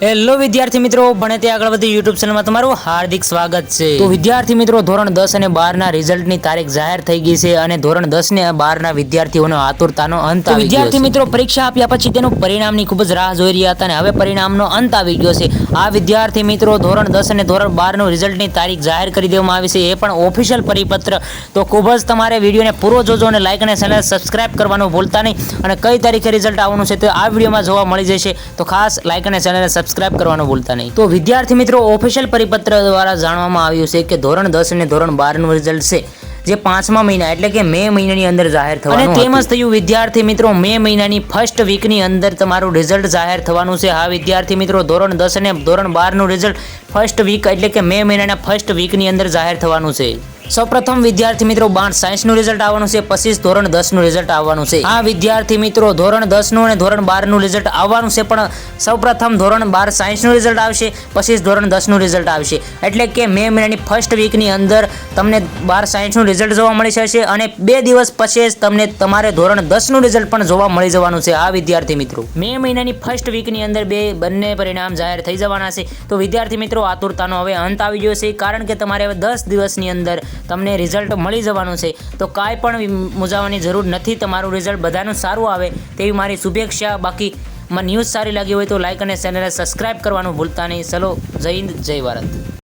Hello વિદ્યાર્થી મિત્રો. ભણે તે આગળ વધી યુટ્યુબ ચેનલમાં તમારું હાર્દિક સ્વાગત છે. તો વિદ્યાર્થી મિત્રો ધોરણ દસ અને બારના રિઝલ્ટની તારીખ જાહેર થઈ ગઈ છે અને ધોરણ દસ ને બારના વિદ્યાર્થીઓનો આતુરતાનો અંત આવી વિદ્યાર્થી મિત્રો પરીક્ષા આપ્યા પછી તેનું પરિણામની ખૂબ જ રાહ જોઈ રહ્યા હતા અને હવે પરિણામનો અંત આવી ગયો છે. આ વિદ્યાર્થી મિત્રો ધોરણ દસ અને ધોરણ બારનું રિઝલ્ટની તારીખ જાહેર કરી દેવામાં આવી છે. એ પણ ઓફિશિયલ પરિપત્ર. તો ખૂબ જ તમારે વિડીયોને પૂરો જોજો અને લાઇક અને ચેનલ સબસ્ક્રાઇબ કરવાનું ભૂલતા નહીં. અને કઈ તારીખે રિઝલ્ટ આવવાનું છે તો આ વિડીયોમાં જોવા મળી જશે. તો ખાસ લાઇક અને ચેનલને સબસ્ક્રાઇબ કરવાનું ભૂલતા નહીં. તો વિદ્યાર્થી મિત્રો ઓફિશિયલ પરિપત્ર દ્વારા જાણવામાં આવ્યું છે કે ધોરણ દસ અને ધોરણ બારનું રિઝલ્ટ છે જે પાંચમા મહિના એટલે કે મે મહિનાની અંદર જાહેર થવાનું અને તેમ જ થયું વિદ્યાર્થી મિત્રો મે મહિનાની ફર્સ્ટ વીકની અંદર તમારું રિઝલ્ટ જાહેર થવાનું છે. હા વિદ્યાર્થી મિત્રો ધોરણ દસ અને ધોરણ બારનું રિઝલ્ટ ફર્સ્ટ વીક એટલે કે મે મહિનાના ફર્સ્ટ વીકની અંદર જાહેર થવાનું છે. સૌપ્રથમ વિદ્યાર્થી મિત્રો બાર સાયન્સનું રિઝલ્ટ આવવાનું છે પછી જ ધોરણ દસનું રિઝલ્ટ આવવાનું છે. આ વિદ્યાર્થી મિત્રો ધોરણ દસનું અને ધોરણ બારનું રિઝલ્ટ આવવાનું છે, પણ સૌપ્રથમ ધોરણ બાર સાયન્સનું રિઝલ્ટ આવશે પછી જ ધોરણ દસનું રિઝલ્ટ આવશે. એટલે કે મે મહિનાની ફર્સ્ટ વીકની અંદર તમને બાર સાયન્સનું રિઝલ્ટ જોવા મળી જશે અને બે દિવસ પછી જ તમને તમારે ધોરણ દસનું રિઝલ્ટ પણ જોવા મળી જવાનું છે, આ વિદ્યાર્થી મિત્રો. મે મહિનાની ફર્સ્ટ વીકની અંદર બે બંને પરિણામ જાહેર થઈ જવાના છે. તો વિદ્યાર્થી મિત્રો આતુરતાનો હવે અંત આવી ગયો છે, કારણ કે તમારે હવે દસ દિવસની અંદર તમને રિઝલ્ટ મળી જવાનું છે. તો કાંઈ પણ મૂંઝાવાની જરૂર નથી, તમારું રિઝલ્ટ બધાનું સારું આવે તેવી મારી શુભેચ્છા. બાકી મને ન્યૂઝ સારી લાગી હોય તો લાઇક અને ચેનલને સબસ્ક્રાઇબ કરવાનું ભૂલતા નહીં. ચલો, જય હિન્દ, જય ભારત.